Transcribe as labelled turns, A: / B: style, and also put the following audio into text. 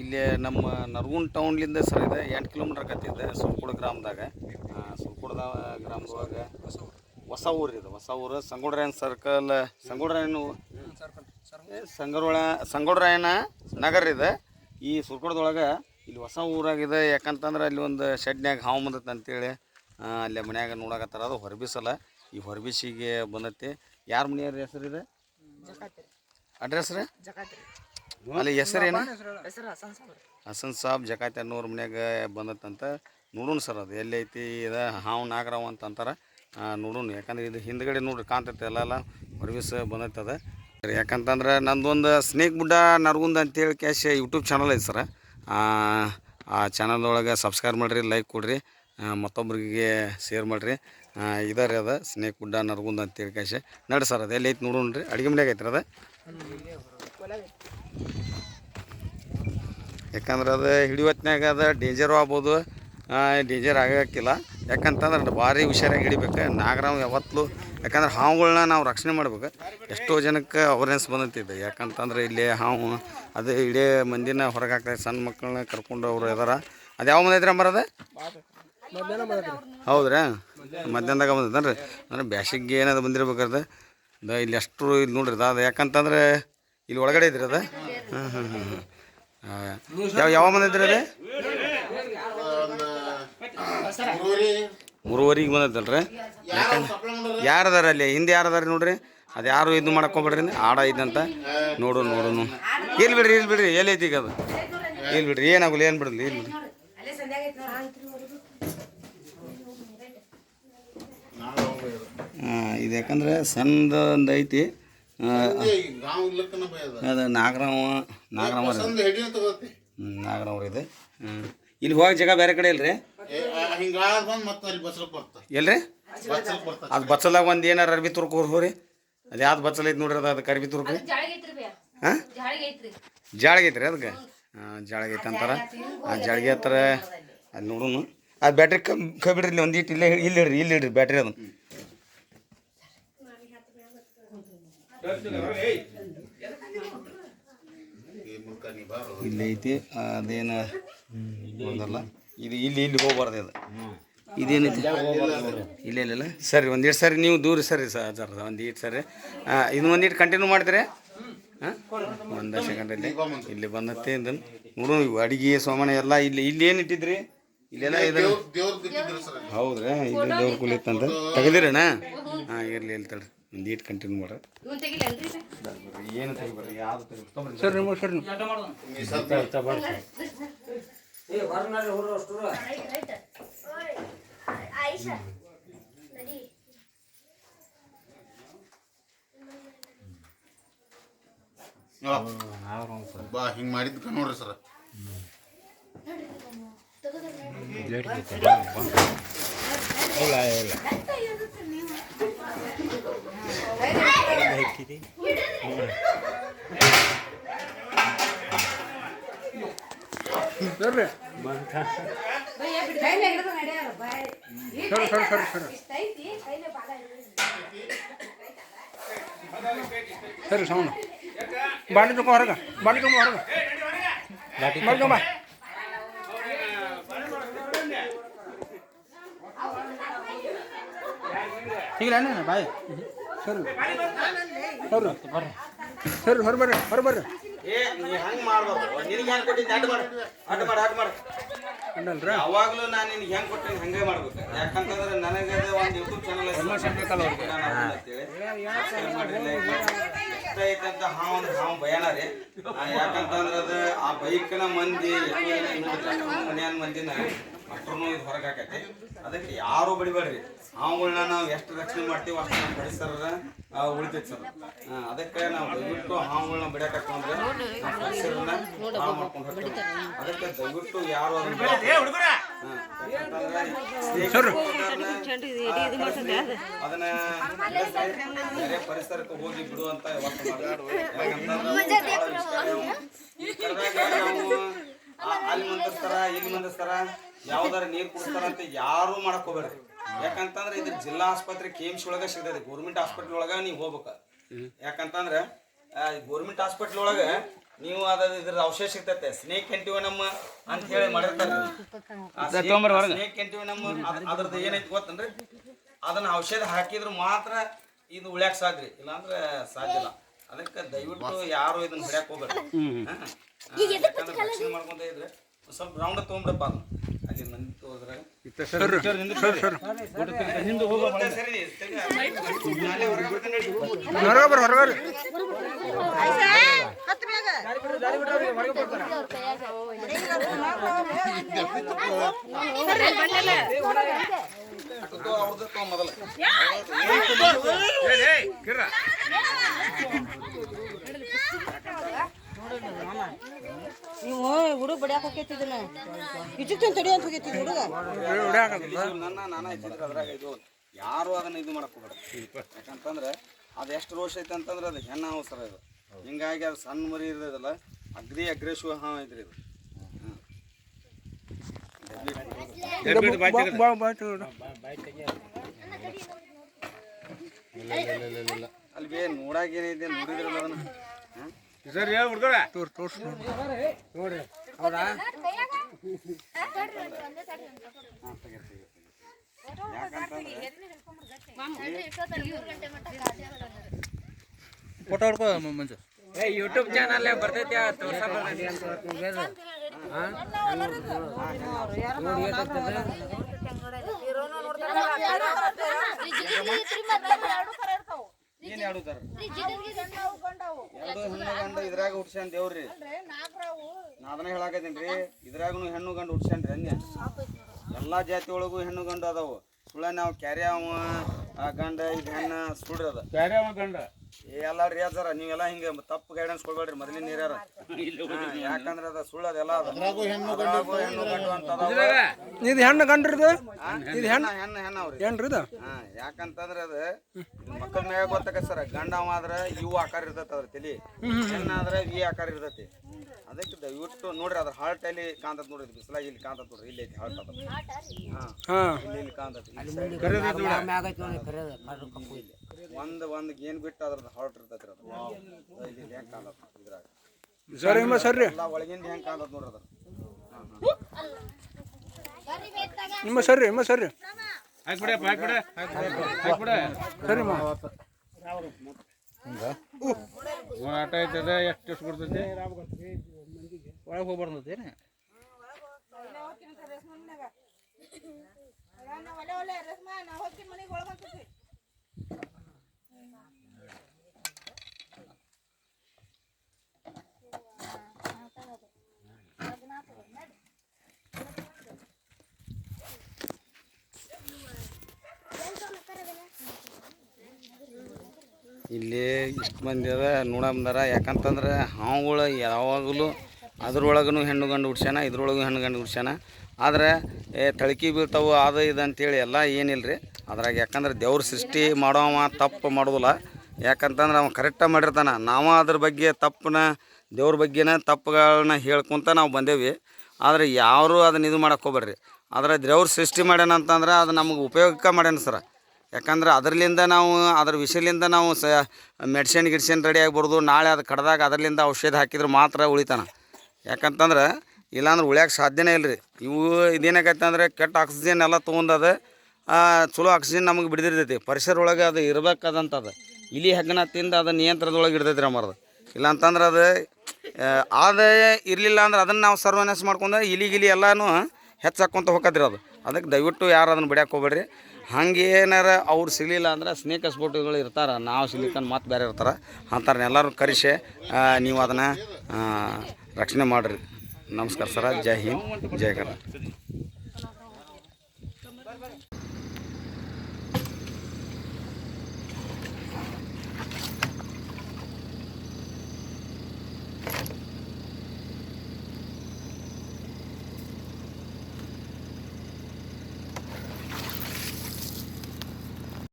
A: ಇಲ್ಲಿ ನಮ್ಮ ನರಗುಂದ್ ಟೌನ್ಲಿಂದ ಸರ್ ಇದೆ ಎಂಟು ಕಿಲೋಮೀಟ್ರ್ ಕತ್ತಿದೆ ಸುಲ್ಕುಡ ಗ್ರಾಮದಾಗ. ಸುಲ್ಕುಡದ ಗ್ರಾಮದೊಳಗೆ ಹೊಸ ಊರು ಇದು ಹೊಸ ಊರು ಸಂಗೊಡ್ರಾಯನ ಸರ್ಕಲ್ ಸಂಗೊಡ್ರಾಯನ ಸಂಗರೋಳ ಸಂಗೊಡ್ರಾಯನ ನಗರ ಇದೆ. ಈ ಸುಲ್ಕುಡದೊಳಗೆ ಇಲ್ಲಿ ಹೊಸ ಊರಾಗಿದೆ ಯಾಕಂತಂದ್ರೆ ಅಲ್ಲಿ ಒಂದು ಶೆಡ್ನ್ಯಾಗ ಹಾವು ಬಂದತ್ತೆ ಅಂತೇಳಿ ಅಲ್ಲಿ ಅಲ್ಲೇ ಮನ್ಯಾಗ ನೋಡಕತ್ತಾರ ಅದು ಹೊರಬಿಸಲ್ಲ. ಈ ಹೊರಬಿಸಿಗೆ ಬಂದೈತಿ. ಯಾರ ಮನೆಯವ್ರ ಹೆಸರಿದೆ ಅಡ್ರೆಸ್ ರೀ ಅಲ್ಲಿ ಹೆಸರೇನು? ಹಸನ್ ಸಾಬ್ ಜಕಾತ್ಯ ನೂರ ಮನ್ಯಾಗ ಬಂದತ್ತಂತ ನೋಡೋಣ ಸರ್ ಅದು. ಎಲ್ಲಿ ಐತಿ ಇದು ಹಾವು ನಾಗರಾವ್ ಅಂತ ಅಂತಾರೆ. ನೋಡೋಣ ಯಾಕಂದ್ರೆ ಇದು ಹಿಂದ್ಗಡೆ ನೋಡ್ರಿ ಕಾಣ್ತೈತೆ ಎಲ್ಲ ಎಲ್ಲ ಹೊರಬಿಸ್ ಬಂದೈತೆ ಅದು ಯಾಕಂತಂದ್ರೆ ನಂದೊಂದು ಸ್ನೇಕ್ ಬುಡ್ಡ ನರಗುಂದ ಅಂತೇಳಿ ಕ್ಯಾಶ್ ಯೂಟ್ಯೂಬ್ ಚಾನಲ್ ಐತೆ ಸರ್. ಆ ಚಾನಲ್ದೊಳಗೆ ಸಬ್ಸ್ಕ್ರೈಬ್ ಮಾಡಿರಿ ಲೈಕ್ ಕೊಡ್ರಿ. ಮತ್ತೊಬ್ಬರಿಗೆ ಮತ್ತೊಬ್ರಿಗೆ ಶೇರ್ ಮಾಡಿರಿ. ಇದಾರೆ ಅದು. ಸ್ನೇಕ್ ಬುಡ್ಡ ನರ್ಗುಂದ ಅಂತೇಳಿ ಕಾಶೆ ನಡ್ ಸರ್, ಅದು ಎಲ್ಲಿ ನೋಡೋಣ ರೀ. ಅಡುಗೆ ಮನ್ಯಾಗ ಐತ್ರಿ ಅದು? ಯಾಕಂದ್ರೆ ಅದು ಹಿಡಿಯೋತ್ನಾಗ ಅದು ಡೇಂಜರು ಆಗ್ಬೋದು. ಡೇಂಜರ್ ಆಗಕ್ಕಿಲ್ಲ. ಯಾಕಂತಂದ್ರೆ ಭಾರಿ ಹುಷಾರಾಗಿ ಹಿಡಿಬೇಕು. ನಾಗರಾಮ್ ಯಾವತ್ತೂ ಯಾಕಂದ್ರೆ ಹಾವುಗಳನ್ನ ನಾವು ರಕ್ಷಣೆ ಮಾಡ್ಬೇಕು. ಎಷ್ಟೋ ಜನಕ್ಕೆ ಅವೇರ್ನೆಸ್ ಬಂದಂತಿದ್ದೆ ಯಾಕಂತಂದ್ರೆ ಇಲ್ಲಿ ಹಾವು, ಅದು ಇಡೀ ಮಂದಿನ ಹೊರಗೆ ಹಾಕ್ತಾರೆ ಸಣ್ಣ ಮಕ್ಕಳನ್ನ ಕರ್ಕೊಂಡು ಅವರು ಇದಾರ. ಅದು ಯಾವ ಮಂದಿ ಐತ್ರಿ ಅಂಬರದ ಹೌದ್ರಾ? ಮಧ್ಯಾಹ್ನದಾಗ ಬಂದ್ರಿ ಅಂದ್ರೆ ಬ್ಯಾಸಿಗೆ ಏನಾದ್ರು ಬಂದಿರ್ಬೇಕಾದ ದ ಇಲ್ಲಿ ಅಷ್ಟು ಇಲ್ಲಿ ನೋಡ್ರಿ ಅದು ಯಾಕಂತಂದ್ರೆ ಇಲ್ಲಿ ಒಳಗಡೆ ಇದ್ರಿ ಅದ? ಯಾವ ಯಾವ ಮಂದಿ ಐತ್ರಿ ಅದು? ಮೂರುವರೆಗೆ ಬಂದೈತಲ್ರಿ ಯಾಕಂದ್ರೆ ಯಾರು ಅದಾರ ಅಲ್ಲಿ? ಹಿಂದೆ ಯಾರು ಅದಾರ ನೋಡ್ರಿ? ಅದು ಯಾರು ಇದು ಮಾಡಕ್ ಹೋಗ್ಬೇಡ್ರಿ ಆಡ ಇದಂತ ನೋಡು ನೋಡು ಇಲ್ಲಿ ಬಿಡ್ರಿ ಇಲ್ಲಿ ಬಿಡ್ರಿ. ಎಲ್ಲಿ ಐತಿ ಈಗ ಅದು? ಇಲ್ಲಿ ಬಿಡ್ರಿ ಏನಾಗಲಿ ಏನು ಬಿಡಲಿ ಇಲ್ಲಿ ಬಿಡ್ರಿ. ಇದು ಯಾಕಂದ್ರೆ
B: ಸಣ್ಣದು ಒಂದು ಐತಿ ಅದು ನಾಗರಾಮ
A: ನಾಗರಾಮ ನಾಗರಾಮ ಇದೆ. ಇಲ್ಲಿ ಹೋಗಿ ಜಾಗ ಬೇರೆ ಕಡೆ ಇಲ್ರಿ? ಎಲ್ರಿ? ಅದು ಬಚ್ಚಲಾಗ ಒಂದು ಏನಾರ ಅರ್ಬಿ ತುರ್ಕು ಹೋರಿ. ಅದು ಯಾವ್ದು ಬಚ್ಚಲೈತಿ ನೋಡ್ರಿ ಅದು ಅದಕ್ಕೆ ಅರ್ಬಿ ತುರ್ಕು. ಹಾಂ? ಜಾಳಿಗೆ ಅದಕ್ಕೆ ಜಾಳಿಗೆ ಐತೆ ಅಂತಾರ. ಆ ಜಾಳಿಗೆ ಹತ್ರ ಅಲ್ಲಿ ನೋಡೋಣ ಅದು ಬ್ಯಾಟ್ರಿ ಕಮ್ ಕಬಿಡ್ರಿ ಬಿಡ್ರಿ ಇಲ್ಲಿ ಒಂದು ಇಟ್ಟು ಇಲ್ಲೇ ಇಲ್ಲಿ ಇಡ್ರಿ ಇಲ್ಲಿ ಇಡ್ರಿ ಬ್ಯಾಟ್ರಿ
B: ಅದನ್ನು
A: ಇಲ್ಲಿ ಐತಿ ಅದೇನು ಒಂದಲ್ಲ. ಇದು ಇಲ್ಲಿ ಇಲ್ಲಿ ಹೋಗ್ಬಾರ್ದು ಅದು ಇದೇನೈತಿ? ಇಲ್ಲ ಇಲ್ಲ ಸರಿ ಒಂದಿಷ್ಟು ಸರಿ, ನೀವು ದೂರ ಸರಿ ಸರ್ ಒಂದಿಟ್ಟು ಸರಿ. ಇದು ಒಂದಿಟ್ಟು ಕಂಟಿನ್ಯೂ ಮಾಡ್ತೀರಿ ಹಾಂ? ಒಂದು ಸೆಕೆಂಡಲ್ಲಿ ಇಲ್ಲಿ ಬಂದತ್ತೆ ಇದನ್ನು. ನೋಡೋಣ ಅಡಿಗೆ ಸೋಮನೆ ಎಲ್ಲ ಇಲ್ಲಿ ಇಲ್ಲಿ ಏನು ಇಟ್ಟಿದ್ರಿ? ಇಲ್ಲೆಲ್ಲ
B: ಸರ್
A: ಹೌದ್ರಾ? ಇಲ್ಲಿ ದೇವ್ರ ಹಾಂ ಇರಲಿ ಇಲ್ಲಿ ತಡ್ರಿ. ಒಂದು ಈಟ್ ಕಂಟಿನ್ಯೂ ಮಾಡ್ರಿ. ಏನು ತೆಗಿಬರ್ರಿ ಯಾವ್ದು ತೆಗಿ
C: ಸರ್ ನಿಮ್ಮ ಸರ್
B: ಬಾ ಹಿಂಗ್ ಮಾಡಿದ್ಕ ನೋಡ್ರಿ ಸರ್.
C: ಬರ್ರಿ ಸರ್ ಸರ್ ಸರ್ ಸರ್ ಸರಿ ಸೌಂಡ್ ಬಾಡಿ ತಗೋ ಹೊರಗ. ಬಾಡಿ ತಗೋ ಹೊರಗ ಮಾಡ್ಕೊಂಬ ಹೀಗಿಲ್ಲ ಬಾಯ್. ಸರಿ. ಸರಿ. ಸರ್ ಹೊರ ಬರ್ರಿ ಹೊರ ಬರ್ರಿ.
A: ಏ ನೀ ಹಂಗೆ ಮಾಡ್ಬಾರ್ದು ನಿನಗೆ ಹೆಂಗೆ ಕೊಟ್ಟಿದ್ದೆ? ಅಡ್ಡ ಮಾಡು. ಅಡ್ಡ ಮಾಡು ಅಡ್ಡ ಮಾಡು. ಯಾವಾಗಲೂ ನಾನು ನಿನಗೆ ಹೆಂಗ್ ಕೊಟ್ಟಿನಿ ಹಂಗೆ ಮಾಡ್ಬೇಕು. ಯಾಕಂತಂದ್ರೆ ನನಗೆ ಒಂದು ಯೂಟ್ಯೂಬ್ ಚಾನಲ್ ಇಷ್ಟ ಐತಂತ ಹಾವು ಅಂದ್ರೆ ಹಾವು ರೀ. ಯಾಕಂತಂದ್ರ ಅದು ಆ ಬೈಕ್ನ ಮಂದಿ, ಎಷ್ಟೋ ಮನೆಯ ಮಂದಿನ ಅಷ್ಟ್ರೂ ಇದು ಹೊರಗೆ ಅದಕ್ಕೆ ಯಾರು ಬಡಿಬೇಡ್ರಿ. ಹಾವುಗಳನ್ನ ನಾವು ಎಷ್ಟು ರಕ್ಷಣೆ ಮಾಡ್ತೀವಿ ಅಷ್ಟು ನಮ್ಮ ಪರಿಸರ ಉಳಿತೈತಿ ಸರ್. ಅದಕ್ಕೆ ನಾವು ದಯವಿಟ್ಟು ಹಾವುಗಳನ್ನ ಬಿಡಕಂದ್ರೆ ನಮ್ಮ ಪರಿಸರನ ಹಾಳು ಮಾಡ್ಕೊಂಡು ಅದಕ್ಕೆ ದಯವಿಟ್ಟು ಯಾರು ಅದನ್ನ ಅದನ್ನ ಪರಿಸರಕ್ಕೆ ಹೋಗಿ ಬಿಡುವಂತ ಅಂತ ಅಲ್ಲಿ ಮಂದಿಸ್ತಾರ ಇಲ್ಲಿ ಮಂದಿಸ್ತಾರ ಯಾವ್ದಾರ ನೀರು ಕುಡಿಸ್ತಾರ ಅಂತ ಯಾರು ಮಾಡಕ್ ಹೋಗ್ಬೇಡ್ರಿ. ಯಾಕಂತಂದ್ರೆ ಇದ್ರ ಜಿಲ್ಲಾ ಆಸ್ಪತ್ರೆ ಕೇಮ್ಸ್ ಒಳಗ ಸಿಗ್ತದೆ. ಗೌರ್ಮೆಂಟ್ ಹಾಸ್ಪಿಟಲ್ ಒಳಗ ನೀವು ಹೋಗ್ಬೇಕ. ಯಾಕಂತಂದ್ರೆ ಗೌರ್ಮೆಂಟ್ ಹಾಸ್ಪಿಟ್ಲ್ ಒಳಗ ನೀವು ಅದ ಇದ್ರ ಅವಶೇಷ ಸಿಗ್ತೈತೆ ಸ್ನೇಕ್ ಎಂಟಿವನಮ್ ಅಂತ ಹೇಳಿ ಮಾಡಿರ್ತಾರೆ. ಸ್ನೇಕ್ ಎಂಟಿವನಮ್ ಅದ್ರದ್ದು ಏನೈತಿ ಗೊತ್ತನ್ರಿ? ಅದನ್ನ ಔಷಧ ಹಾಕಿದ್ರು ಮಾತ್ರ ಇದು ಉಳ್ಯಾಕ ಸಾಧ್ಯ ಇಲ್ಲಾಂದ್ರ ಸಾಧ್ಯ ಇಲ್ಲ. ಅದಕ್ಕೆ ದಯವಿಟ್ಟು ಯಾರು ಇದನ್ನ ಹಿಡ್ಯಾಕ ಹೋಗ್ಬೇಡ್ರಿ ಹಾ? ಆ, ಯಾಕಂದ್ರೆ ರಕ್ಷಣೆ ಮಾಡ್ಕೊಂತ ಇದ್ರೆ ಸ್ವಲ್ಪ ರೌಂಡ್ ತಗೊಂಡ್ರಪ್ಪ ಅದನ್ನ. ಅಲ್ಲಿ ಮಂದಿ ತೋದ್ರೆ ಸರಿ
D: ನೀವು ಹುಡುಗ ಬಡಿಯಾಕ ಇಜುಕ್ತನ್ ತಡಿ ಅಂತ ಹೋಗೈತಿ ಹುಡುಗ?
A: ನನ್ನ ನಾನ ಅದ್ರಾಗ ಇದು ಯಾರು ಅದನ್ನ ಇದು ಮಾಡಕ್ ಹೋಗ್ಬೇಡ. ಯಾಕಂತಂದ್ರೆ ಅದು ಎಷ್ಟು ರೋಷ ಐತೆ ಅಂತಂದ್ರೆ ಅದು ಹೆಣ್ಣ ಅವಸರ ಇದು. ಹಿಂಗಾಗಿ ಅದು ಸಣ್ಣ ಮರಿ ಇರೋದಲ್ಲ ಅಗ್ರಿ ಅಗ್ರೆಸಿವ್ ಹಾಂ ಐತ್ರಿ ಇದು. ಅಲ್ಲಿ ಬೇ ನೋಡಾಕ ಏನಿದೆ ನೋಡಿದ್ರಲ್ಲ ಅದನ್ನ. ಹ್ಮ್?
C: ತೋರ್ ತೋರ್ಸ್ ನೋಡ್ರಿ. ಫೋಟೋ ಹೊಡ್ಕೋ ಮಂಜು.
E: ಯೂಟ್ಯೂಬ್ ಚಾನಲ್ ಬರ್ತೈತಿ
A: ಏನ್ ಎರಡು ಹೆಣ್ಣು ಗಂಡು ಇದ್ರಾಗ ಹುಡ್ಸ್ಯಾನ್ ದೇವ್ರಿ. ನಾ ಅದನ್ನ ಹೇಳಾಕತ್ತೀನಿ ರೀ ಇದ್ರಾಗನು ಹೆಣ್ಣು ಗಂಡು ಹುಡ್ಸ್ಯಾನ್ರಿ ಅನ್ಯ. ಎಲ್ಲಾ ಜಾತಿ ಒಳಗೂ ಹೆಣ್ಣು ಗಂಡು ಅದಾವು. ಸುಳ್ಳ ನಾವು ಕ್ಯಾರ್ಯಾವ ಗಂಡ ಇದು ಹೆಣ್ಣ ಸುಳ್ರಿ ಅದ. ಏ ಎಲ್ಲ ರೀ ಅದಾರ ನೀವೆಲ್ಲ ಹಿಂಗೆ ತಪ್ಪು ಗೈಡೆನ್ಸ್ ಕೊಡ್ಬೇಡ್ರಿ ಮೊದಲಿನ ನೀರ್ಯಾರ ಯಾಕಂದ್ರೆ ಅದ ಸುಳ್ಳು ಅದೆಲ್ಲ ಅದ. ಅದ್ರಾಗೂ ಹೆಣ್ಣು ಗಂಡು ಅಂತ.
C: ಇದು ಹೆಣ್ಣು ಗಂಡ್ರಿದು
A: ಇದು? ಹೆಣ್ಣ ಹೆಣ್ಣು. ಹೆಣ್ಣ? ಅವ್ರಿ.
C: ಇದು?
A: ಹಾ ಯಾಕಂತಂದ್ರೆ ಅದು ಮಕ್ಕಳ ಮ್ಯಾಗ ಗೊತ್ತಾಕ ಸರ್ ಗಂಡ ಅವ ಆದ್ರ ಇವು ಆಕಾರ ಇರ್ತೈತೆ ಅದ್ರ ತಲಿ. ಹೆಣ್ಣಾದ್ರೆ ವಿ ಆಕಾರ ಇರ್ತೈತಿ. ಅದಕ್ಕೆ ದಯವಿಟ್ಟು ನೋಡ್ರಿ ಅದ್ರ ಹಾರ್ಟ್ ಅಲ್ಲಿ ಕಾಂತತ್ ನೋಡ್ರಿ ಬಿಸಿಲಾಗಿ ಇಲ್ಲಿ ಕಾಂತತ್ ನೋಡ್ರಿ ಇಲ್ಲಿ ಐತಿ ಹಾರ್ಟ್ ಅದ. ಹಾ.
C: ಹಾ.
A: ಇಲ್ಲಿ ಇಲ್ಲಿ ಕಾಂತತ್ ಒಂದ್ ಒಂದ್ ಏನ್ ಬಿಟ್ಟು ಅದ್ರದ್ದು ಹಾರ್ಟ್ ಇರ್ತೈತ್ರಿ ಅದು. ಇಲ್ಲಿ ಹೆಂಗ್ ಕಾಂತತ್ ಇದ್ರಾಗ.
C: ಸರಿ ನಿಮ್ಮ ಸರ್ರಿ
A: ಎಲ್ಲ ಒಳಗಿಂದ ಹೆಂಗ್ ಕಾಂತತ್ ನೋಡ್ರಿ ಅದ್ರ
C: ನಿಮ್ಮ ಸರಿ ನಿಮ್ಮ ಸರಿ. ಮಾ
E: ಆಟ ಐತದ ಎಷ್ಟು ಎಷ್ಟು ಬರ್ತೈತಿ
C: ಒಳಗೆ ಹೋಗ್ಬಾರ್ದು ಏನು?
A: ಇಲ್ಲಿ ಇಷ್ಟು ಮಂದಿ ಅದ ನೋಡಂದಾರ ಯಾಕಂತಂದ್ರೆ ಹಾವುಗಳು ಯಾವಾಗಲೂ ಅದ್ರೊಳಗೂ ಹೆಣ್ಣು ಗಂಡು ಹುಡ್ಸ್ಯಾನ, ಇದ್ರೊಳಗೂ ಹೆಣ್ಣು ಗಂಡು ಹುಡ್ಸ್ಯಾನ. ಆದರೆ, ಏ, ತಳಕಿ ಬೀಳ್ತಾವೆ ಅದು ಇದು ಅಂತೇಳಿ ಎಲ್ಲ ಏನಿಲ್ಲ ರೀ ಅದ್ರಾಗ ಯಾಕಂದ್ರೆ ದೇವ್ರ ಸೃಷ್ಟಿ ಮಾಡೋವ ತಪ್ಪು ಮಾಡೋದಿಲ್ಲ. ಯಾಕಂತಂದ್ರೆ ಅವ ಕರೆಕ್ಟಾಗಿ ಮಾಡಿರ್ತಾನೆ. ನಾವು ಅದ್ರ ಬಗ್ಗೆ ತಪ್ಪನ್ನ, ದೇವ್ರ ಬಗ್ಗೆನ ತಪ್ಪುಗಳನ್ನ ಹೇಳ್ಕೊತ ನಾವು ಬಂದೇವಿ. ಆದರೆ ಯಾರು ಅದನ್ನ ಇದು ಮಾಡಕ್ಕೆ ಹೋಗ್ಬೇಡ್ರಿ. ಆದ್ರೆ ದೇವ್ರ ಸೃಷ್ಟಿ ಮಾಡ್ಯಾನ ಅಂತಂದ್ರೆ ಅದು ನಮಗೆ ಉಪಯೋಗಕ್ಕೆ ಮಾಡ್ಯಾನ ಸರ. ಯಾಕಂದ್ರೆ ಅದರಲ್ಲಿಂದ ನಾವು, ಅದ್ರ ವಿಷಯಲಿಂದ ನಾವು ಸ, ಮೆಡಿಸಿನ್ ಗಿಡ್ಸಿನ್ ರೆಡಿ ಆಗ್ಬಾರ್ದು. ನಾಳೆ ಅದು ಕಡ್ದಾಗ ಅದರಲ್ಲಿಂದ ಔಷಧ ಹಾಕಿದ್ರೆ ಮಾತ್ರ ಉಳಿತಾನ. ಯಾಕಂತಂದ್ರೆ ಇಲ್ಲಾಂದ್ರೆ ಉಳ್ಯಾಕೆ ಸಾಧ್ಯನೇ ಇಲ್ಲ ರೀ ಇವು ಇದೇನಾಗೈತೆ ಅಂದರೆ ಕೆಟ್ಟ ಆಕ್ಸಿಜನ್ ಎಲ್ಲ ತೊಗೊಂಡದ ಚಲೋ ಆಕ್ಸಿಜನ್ ನಮಗೆ ಬಿಡ್ದಿರ್ತೈತಿ. ಪರಿಸರ ಒಳಗೆ ಅದು ಇರ್ಬೇಕಾದಂಥದ್ದು ಇಲಿ ಹೆಗ್ಗಣ ತಿಂದು ಅದು ನಿಯಂತ್ರಣದೊಳಗೆ ಇರ್ತೈತಿ ರೀ ಇಲ್ಲ ಅಂತಂದ್ರೆ ಅದು ಅದು ಇರಲಿಲ್ಲ ಅಂದ್ರೆ ಅದನ್ನು ನಾವು ಸರ್ವನಾಶ ಮಾಡ್ಕೊಂಡ್ರೆ ಇಲಿ ಗಿಲಿ ಎಲ್ಲನೂ ಹೆಚ್ಚಾಕೊಂತ ಹೋಗತ್ರಿ ಅದು. ಅದಕ್ಕೆ ದಯವಿಟ್ಟು ಯಾರು ಅದನ್ನು ಬಿಡ್ಯಾಕೆ ಹೋಗ್ಬೇಡ್ರಿ. ಹಂಗೆ ಏನಾರ ಅವ್ರು ಸಿಗಲಿಲ್ಲ ಅಂದ್ರೆ ಸ್ನೇಕ್ ಸ್ಪೋಟ್ಗಳು ಇರ್ತಾರೆ. ನಾವು ಸಿಗ್ಲಿಕ್ಕಂದು ಮತ್ತೆ ಬೇರೆ ಇರ್ತಾರೆ. ಅಂತಾರೆ ಎಲ್ಲರೂ ಕರೆಸಿ ನೀವು ಅದನ್ನು ರಕ್ಷಣೆ ಮಾಡಿರಿ. ನಮಸ್ಕಾರ ಸರ ಜೈ ಹಿಂದ್ ಜೈ ಕರ್ನಾಟಕ